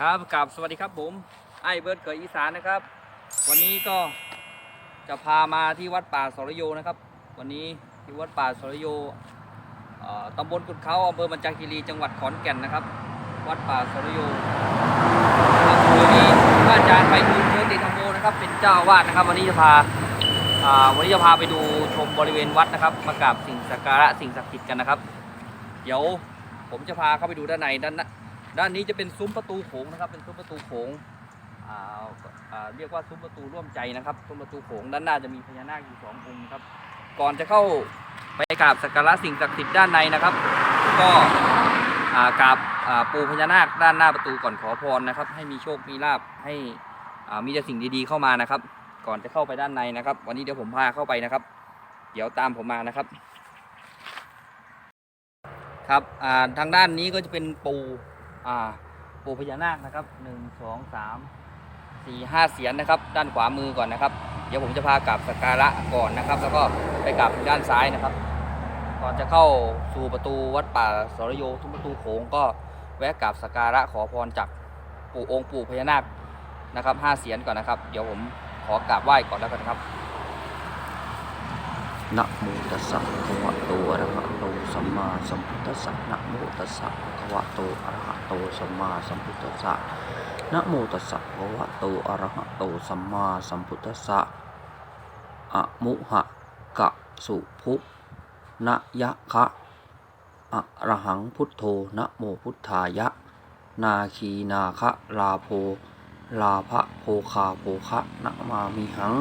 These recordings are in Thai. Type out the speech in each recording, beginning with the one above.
ครับกับสวัสดีครับผมไอ้เบิร์ดเกิดอีสานนะครับ วันนี้ก็จะพามาที่วัดป่าสรโยนะครับ วันนี้ที่วัดป่าสรโยตำบลกุดเขาอำเภอมันจาคีรีจังหวัดขอนแก่นนะครับ วัดป่าสรโยครับวันนี้พระอาจารย์ไปดูลโชติธรรมโมนะครับเป็นเจ้าอาวาสนะครับ วันนี้จะพาวันนี้จะพาไปดูชมบริเวณวัดนะครับมากราบสิ่งสักการะสิ่งศักดิ์สิทธิ์กันนะครับ เดี๋ยวผมจะพาเข้าไปดูด้านในด้านน ด้านนี้จะเป็นซุ้มประตูโขงนะครับ เป็นซุ้มประตูโขงเรียกว่าซุ้มประตูร่วมใจนะครับซุ้มประตูโขงด้านหน้าจะมีพญานาคอยู่สององค์ครับ ก่อนจะเข้าไปกราบสักการะสิ่งศักดิ์สิทธิ์ด้านในนะครับ ก็กราบปูพญานาคด้านหน้าประตูก่อนขอพรนะครับ ให้มีโชคมีลาบให้มีแต่สิ่งดีๆเข้ามานะครับ ก่อนจะเข้าไปด้านในนะครับ วันนี้เดี๋ยวผมพาเข้าไปนะครับ เดี๋ยวตามผมมานะครับ ครับทางด้านนี้ก็จะเป็นปู อ่าปู่พญานาคนะครับหนึ่งสองสามสี่ห้าเสียนนะครับ ด้านขวามือก่อนนะครับ เดี๋ยวผมจะพากลับสักการะก่อนนะครับ แล้วก็ไปกลับด้านซ้ายนะครับ ก่อนจะเข้าสู่ประตูวัดป่าสรโยทุกประตูโขงก็แวะกราบสักการะขอพรจากปู่องค์ปู่พญานาคนะครับห้าเสียนก่อนนะครับ เดี๋ยวผมขอกราบไหว้ก่อนแล้วกันครับ นะโมตัสสะภะคะวะโตอะระหะโตสัมมาสัมพุทธัสสะนะโมตัสสะภะคะวะโตอะระหะโตสัมมาสัมพุทธัสสะนะโมตัสสะภะคะวะโตอะระหะโตสัมมาสัมพุทธัสสะอะมุหะกะสุภุนะยะคะอะระหังพุทโธนะโมพุทธายะ นาคีนาคะลาโพ ลาภะโพคาโพคะนะมามิหัง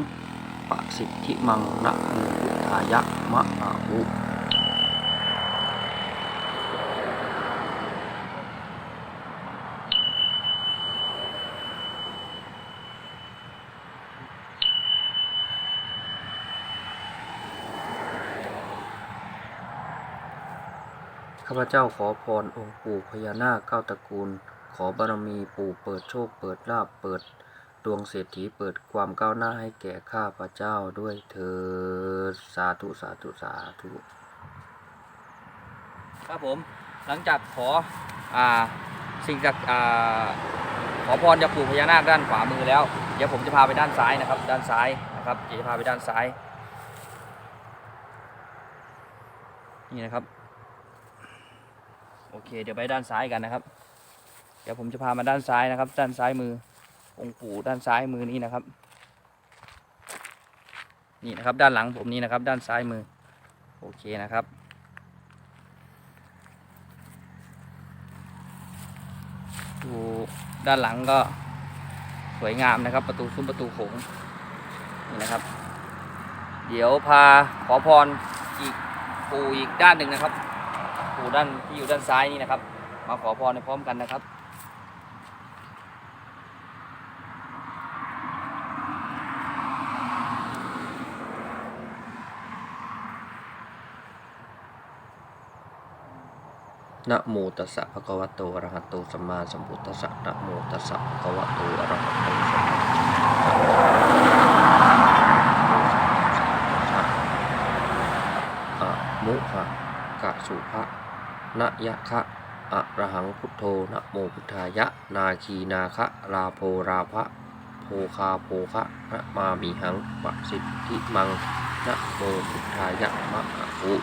ปะสิทธิมังนะโมพุทธายะมะอาหุข้าพเจ้าขอพรองค์ปู่พญานาคเก้าตระกูล ขอบารมีปู่เปิดโชคเปิดลาบเปิด ดวงเศรษฐีเปิดความก้าวหน้าให้แก่ข้าพเจ้าด้วยเถิดสาธุสาธุสาธุครับผมหลังจากขออ่าสิ่งจากอ่าขอพรจากปู่พญานาคด้านขวามือแล้ว เดี๋ยวผมจะพาไปด้านซ้ายนะครับ ด้านซ้ายนะครับเดี๋ยวจะพาไปด้านซ้ายนี่นะครับโอเคเดี๋ยวไปด้านซ้ายกันนะครับ เดี๋ยวผมจะพามาด้านซ้ายนะครับ ด้านซ้ายมือ องค์ปู่ด้านซ้ายมือนี้นะครับ นี่นะครับด้านหลังผมนี่นะครับ ด้านซ้ายมือ โอเคนะครับ ดูด้านหลังก็สวยงามนะครับ ประตูซุ้มประตูโขงนี่นะครับ เดี๋ยวพาขอพรอีกปูอีกด้านหนึ่งนะครับ ปูด้านที่อยู่ด้านซ้ายนี่นะครับ มาขอพรในพร้อมกันนะครับ นะโมตัสสะภะคะวะโตอะระหะโตสัมมาสัมพุทธัสสะนะโมตัสสะภะคะวะโตอะระหะโตสัมมาสัมพุทธัสสะอะมุหะกะสุภะนะยะคะอะระหังพุทโธนะโมพุทธายะ นาคีนาคะลาโพราภะโพคาโพคะนะมามิหังปะสิทธิมังนะโมพุทธายะมะอะหุ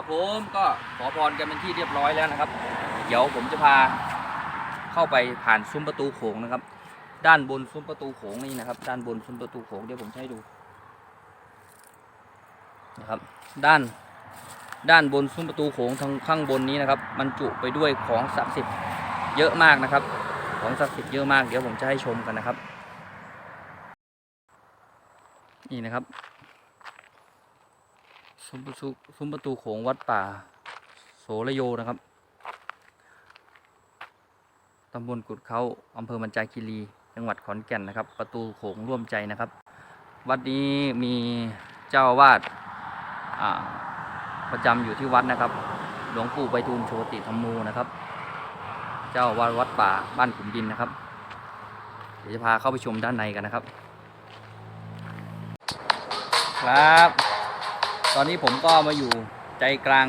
ครับผมก็ขอพรกันเป็นที่เรียบร้อยแล้วนะครับ เดี๋ยวผมจะพาเข้าไปผ่านซุ้มประตูโขงนะครับ ด้านบนซุ้มประตูโขงนี่นะครับ ด้านบนซุ้มประตูโขงเดี๋ยวผมจะให้ดูนะครับด้านด้านบนซุ้มประตูโขงทางข้างบนนี้นะครับ มันจุไปด้วยของศักดิ์สิทธิ์เยอะมากนะครับ ของศักดิ์สิทธิ์เยอะมากเดี๋ยวผมจะให้ชมกันนะครับ นี่นะครับ ซุ้มประตูซุ้มประตูโขงวัดป่า โสระโยนะครับ ตำบลกุดเขาอำเภอมันจาคีรี จังหวัดขอนแก่นนะครับ ประตูโขงร่วมใจนะครับ วัดนี้มีเจ้าวาดประจำอยู่ที่วัดนะครับ หลวงปู่ไปทูลโชติธรรมโมนะครับ เจ้าอาวาดวัดป่าบ้านขุมดินนะครับ เดี๋ยวจะพาเข้าไปชมด้านในกันนะครับ ครับ ตอนนี้ผมก็มาอยู่ใจกลาง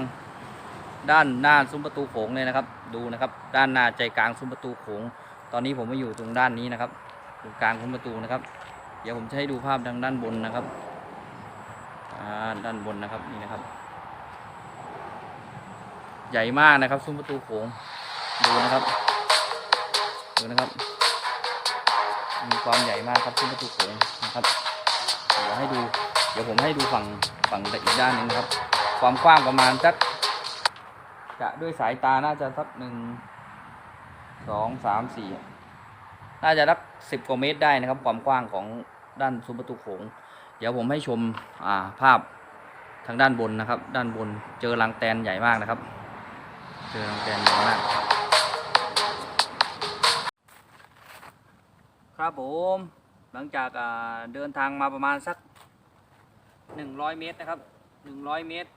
ด้านหน้าซุ้มประตูโขงเลยนะครับ ดูนะครับ ด้านหน้าใจกลางซุ้มประตูโขง ตอนนี้ผมมาอยู่ตรงด้านนี้นะครับตรงกลางซุ้มประตูนะครับ เดี๋ยวผมจะให้ดูภาพทางด้านบนนะครับด้านบนนะครับนี่นะครับ ใหญ่มากนะครับซุ้มประตูโขงดูนะครับดูนะครับมีความใหญ่มากครับซุ้มประตูโขงนะครับเดี๋ยวให้ดู เดี๋ยวผมให้ดูฝั่ง ฝั่งอีกด้านหนึ่งครับ ความกว้างประมาณสักจะด้วยสายตาน่าจะสักหนึ่งสองสามสี่น่าจะสักสิบกว่าเมตรได้นะครับ ความกว้างของด้านซุ้มประตูโขง เดี๋ยวผมให้ชมอ่าภาพทางด้านบนนะครับ ด้านบนเจอรังแตนใหญ่มากนะครับ เจอรังแตนใหญ่มากครับผมหลังจากเดินทางมาประมาณสัก 100 เมตรนะครับ 100 เมตร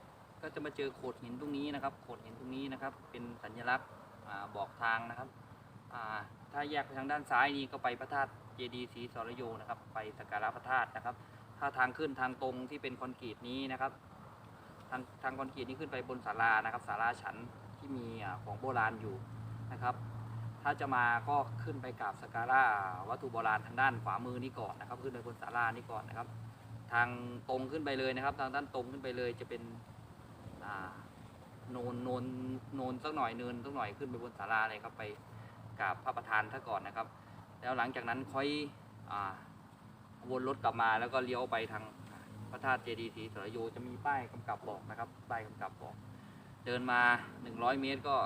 ก็จะมาเจอโขดหินตรงนี้นะครับโขดหินตรงนี้นะครับ เป็นสัญลักษณ์บอกทางนะครับถ้าแยกไปทางด้านซ้ายนี้ก็ไปพระธาตุเจดีย์ศรีสรโยนะครับ ไปสักการะพระธาตุนะครับ ถ้าทางขึ้นทางตรงที่เป็นคอนกรีตนี้นะครับ ทางทางคอนกรีตนี้ขึ้นไปบนศาลานะครับศาลาฉันที่มีของโบราณอยู่นะครับถ้าจะมาก็ขึ้นไปกราบสักการะวัตถุโบราณทางด้านขวามือนี้ก่อนนะครับ ขึ้นไปบนศาลานี้ก่อนนะครับ ทางตรงขึ้นไปเลยนะครับ ทางด้านตรงขึ้นไปเลยจะเป็นโนนโนนโนนสักหน่อยเนินสักหน่อยขึ้นไปบนศาลาเลยครับไปกราบพระประธานท่าก่อนนะครับ แล้วหลังจากนั้นค่อยอวนรถกลับมาแล้วก็เลี้ยวไปทางพระธาตุเจดีย์ศรีสระโยจะมีป้ายกำกับบอกนะครับป้ายกำกับบอก เดินมา 100 เมตรก็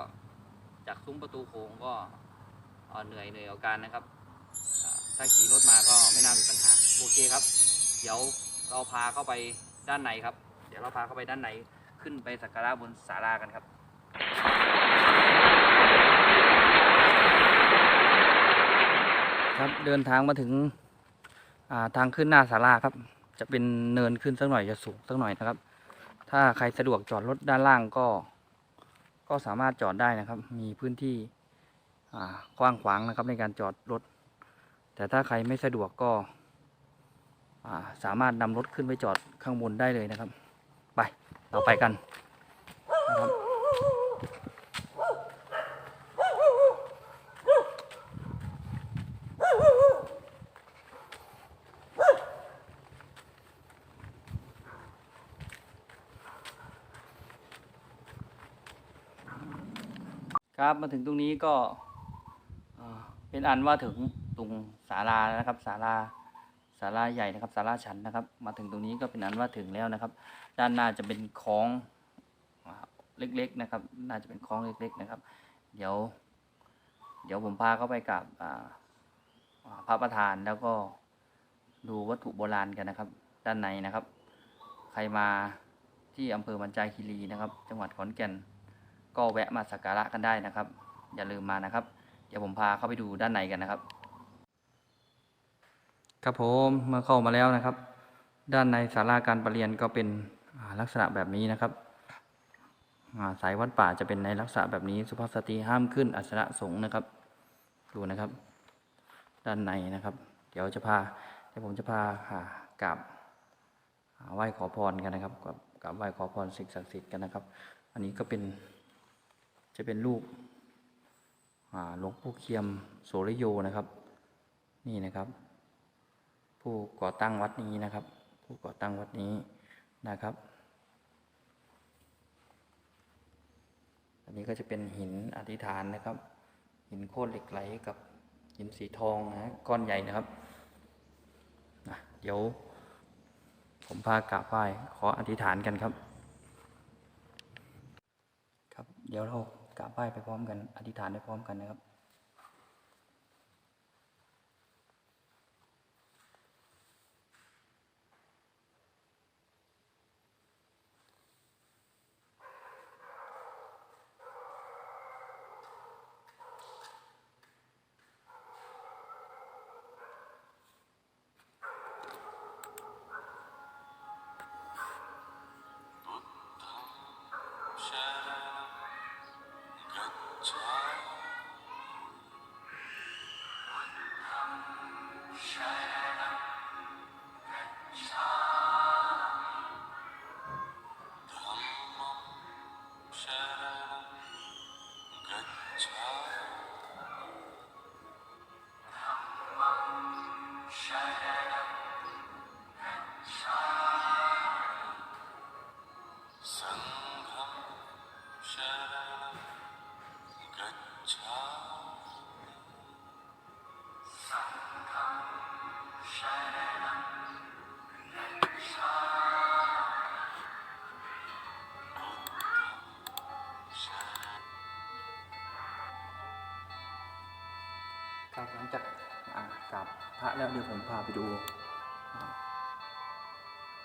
จากซุ้มประตูโค้งก็เหนื่อยเหนื่อยเอาการนะครับ ถ้าขี่รถมาก็ไม่น่ามีปัญหา โอเคครับ เดี๋ยว เราพาเข้าไปด้านในครับ เดี๋ยวเราพาเข้าไปด้านในขึ้นไปสักการะบนศาลากันครับครับเดินทางมาถึงาทางขึ้นหน้าศาลาครับ จะเป็นเนินขึ้นสักหน่อยจะสูงสักหน่อยนะครับ ถ้าใครสะดวกจอดรถด้านล่างก็ ก็สามารถจอดได้นะครับ มีพื้นที่กว้างขวางนะครับในการจอดรถ แต่ถ้าใครไม่สะดวกก็ สามารถนำรถขึ้นไปจอดข้างบนได้เลยนะครับ ไปเราไปกันนะครับครับมาถึงตรงนี้ก็เป็นอันว่าถึงตรงศาลาแล้วนะครับศาลา ศาลาใหญ่นะครับศาลาฉันนะครับ มาถึงตรงนี้ก็เป็นอันว่าถึงแล้วนะครับ ด้านหน้าจะเป็นคลองเล็กๆนะครับ น่าจะเป็นคลองเล็กๆนะครับ เดี๋ยว เดี๋ยวผมพาเข้าไปกับพระประธานแล้วก็ดูวัตถุโบราณกันนะครับ ด้านในนะครับ ใครมาที่อำเภอมันจายคีรีนะครับ จังหวัดขอนแก่น ก็แวะมาสักการะกันได้นะครับ อย่าลืมมานะครับ เดี๋ยวผมพาเข้าไปดูด้านในกันนะครับ ครับผมเมื่อเข้ามาแล้วนะครับ ด้านในศาลาการประเรียนก็เป็นลักษณะแบบนี้นะครับาสายวัดป่าจะเป็นในลักษณะแบบนี้สุภาพสตรีห้ามขึ้นอัสนะสงฆ์นะครับ ดูนะครับ ด้านในนะครับ เดี๋ยวจะพาเดี๋ยวผมจะพาอ่ากราบอ่าไหว้ขอพรกันนะครับกับกราบไหว้ขอพรสิ่งศักดิ์สิทธิ์กันนะครับ อันนี้ก็เป็นจะเป็นรูปหลวงปู่เคียมโสริโยนะครับ นี่นะครับ ผู้ก่อตั้งวัดนี้นะครับ ผู้ก่อตั้งวัดนี้นะครับ อันนี้ก็จะเป็นหินอธิษฐานนะครับ หินโคตรเหล็กไหลกับหินสีทองนะก้อนใหญ่นะครับนะเดี๋ยว ผมพากราบไหว้ขออธิษฐานกันครับ ครับ เดี๋ยวเรากราบไหว้ไปพร้อมกัน อธิษฐานไปพร้อมกันนะครับ ครับหลังจากกราบพระแล้วเดี๋ยวผมพาไปดูอ่า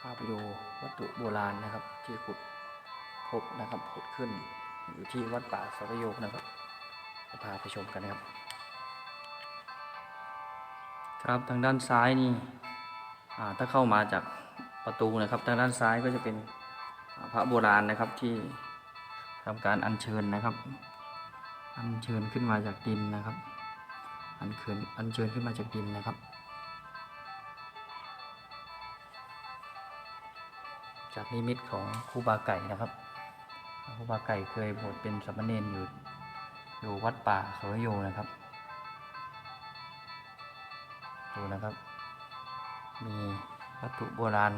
พาไปดูวัตถุโบราณนะครับ ที่ขุดพบนะครับขุดขึ้นอยู่ที่วัดป่าสรโยกนะครับจะพาไปชมกันนะครับ ครับทางด้านซ้ายนี่ถ้าเข้ามาจากประตูนะครับ ทางด้านซ้ายก็จะเป็นพระโบราณนะครับที่ทำการอัญเชิญนะครับ อัญเชิญขึ้นมาจากดินนะครับ อัญเชิญอัญเชิญขึ้นมาจากดินนะครับ จากนิมิตของครูบาไก่นะครับครูบาไก่เคยบวชเป็นสามเณรอยู่อยู่วัดป่าโสรโยนะครับ ดูนะครับ มีวัตถุโบราณ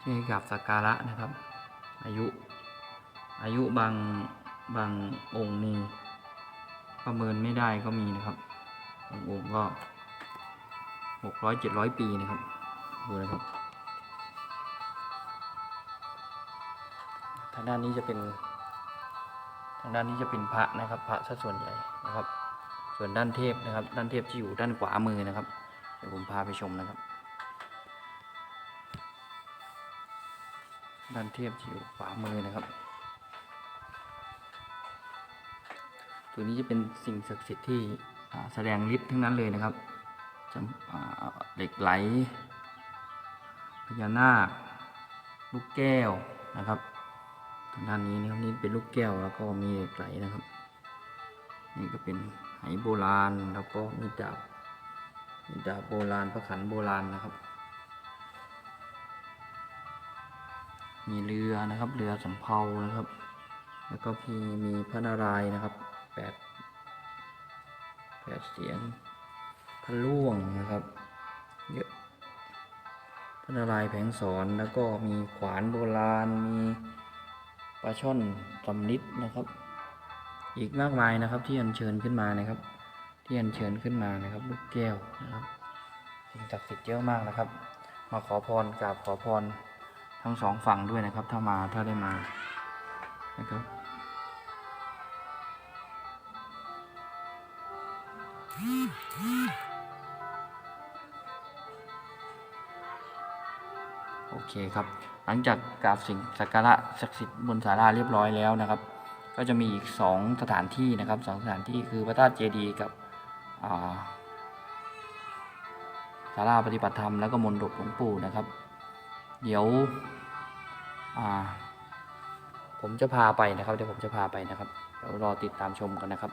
ที่ให้กับสักการะนะครับ อายุอายุบางบางองค์นี่ประเมินไม่ได้ก็มีนะครับ บางองค์ก็หกร้อยเจ็ดร้อยปีนะครับ ดูนะครับ ทางด้านนี้จะเป็น ทางด้านนี้จะเป็นพระนะครับ พระซะส่วนใหญ่นะครับ ส่วนด้านเทพนะครับ ด้านเทพที่อยู่ด้านขวามือนะครับ เดี๋ยวผมพาไปชมนะครับ ด้านเทพที่อยู่ขวามือนะครับ ตัวนี้จะเป็นสิ่งศักดิ์สิทธิ์ที่ แสดงฤทธิ์ทั้งนั้นเลยนะครับเหล็กไหลพญานาคลูกแก้วนะครับทางด้านนี้นะครับนี่เป็นลูกแก้วแล้วก็มีเหล็กไหลนะครับ นี่ก็เป็นไหโบราณแล้วก็มีดาบมีดาบโบราณพระขันโบราณนะครับ มีเรือนะครับเรือสำเภานะครับ แล้วก็มีมีพระนารายณ์นะครับแปด แปดเสียงพระล่วงนะครับ เยอะพระนารายแผงสอนแล้วก็มีขวานโบราณ มีปลาช่อนสำลิดนะครับ อีกมากมายนะครับที่อัญเชิญขึ้นมานะครับ ที่อัญเชิญขึ้นมานะครับ ลูกแก้วนะครับสิ่งศักดิ์สิทธิ์เยอะมากนะครับ มาขอพรกราบขอพรทั้งสองฝั่งด้วยนะครับ ถ้ามาถ้าได้มานะครับ โอเคครับ หลังจากกราบสิ่งสักการะศักดิ์สิทธิ์บนศาลาเรียบร้อยแล้วนะครับ ก็จะมีอีกสองสถานที่นะครับสองสถานที่คือพระธาตุเจดีย์กับอ่าศาลาปฏิบัติธรรมแล้วก็มณฑปหลวงปู่นะครับ เดี๋ยวผมจะพาไปนะครับเดี๋ยวผมจะพาไปนะครับเดี๋ยวรอติดตามชมกันนะครับ